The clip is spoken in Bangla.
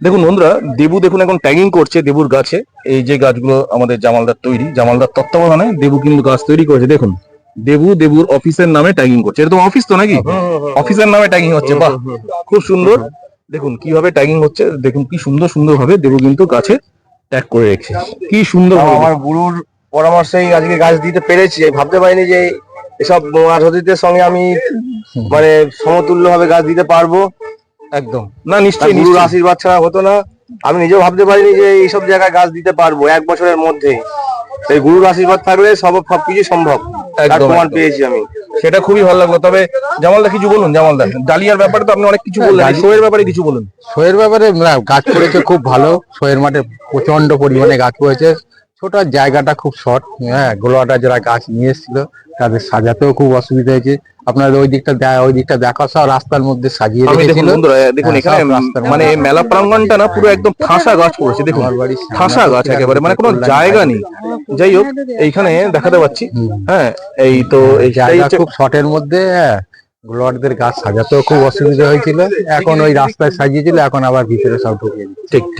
দেখুন বন্ধুরা দেবু দেখুন এখন ট্যাগিং করছে দেবুর গাছে। এই যে গাছগুলো আমাদের জামালদার তৈরি জামালদার তত্ত্বাবধানে দেবু কিন্তু গাছ তৈরি করেছে। দেখুন দেবু দেবুর অফিসের নামে ট্যাগিং করছে। এটা তো অফিস তো নাকি অফিসের নামে ট্যাগিং হচ্ছে বাহ! খুব সুন্দর। দেখুন কীভাবে ট্যাগিং হচ্ছে দেখুন কি সুন্দর সুন্দর ভাবে দেবু কিন্তু গাছে ট্যাগ করে রেখেছে। কি সুন্দর ভাবে আমার গুরুর পরামর্শেই আজকে গাছ দিতে পেরেছি। ভাবতে পারিনি যে এসব মাঝহতিদের সঙ্গে আমি মানে সমতুল্য ভাবে গাছ দিতে পারব। একদম। না নিশ্চয়ই গুরুর আশীর্বাদ ছাড়া হতো না। আমি নিজেও ভাবতে পারিনি যে এইসব জায়গায় গাছ দিতে পারব এক বছরের মধ্যে। এই গুরুর আশীর্বাদ থাকলে সব সবকিছু সম্ভব। প্রমাণ পেয়েছি আমি। সেটা খুবই ভালো লাগল। তবে জামালদা কিছু বলুন জামালদা। ডালিয়ার ব্যাপারে তো আপনি অনেক কিছু বললেন। ডালিয়া- শোয়ের ব্যাপারে কিছু বলুন। শোয়ের ব্যাপারে গাছ করেছে খুব ভালো। শোয়ের মাঠে প্রচণ্ড পরিমাণে গাছ করেছে। ছোট জায়গাটা খুব শর্ট। হ্যাঁ গোলাটা যারা গাছ নিয়ে এসেছিল তাদের সাজাতেও খুব অসুবিধা হয়েছে। আপনাদের ওই দিকটা ওই দিকটা দেখা সব রাস্তার মধ্যে সাজিয়ে দেখুন রেখেছিল। দেখুন হ্যাঁ, এখানে মানে। মেলা প্রাঙ্গণটা না পুরো একদম ঠাসা গাছ পড়েছে দেখুন। ঠাসা গাছ একেবারে মানে কোনো জায়গা নেই। যাই হোক এইখানে দেখাতে পাচ্ছি। হ্যাঁ এই তো এই জায়গা খুব শর্টের মধ্যে হ্যাঁ। গাছ সাজাতেও খুব অসুবিধা হয়েছিল। এখন ওই রাস্তায় সাজিয়েছিল এখন আবার ভিতরে সব ঢুকিয়ে ঠিক ঠিক।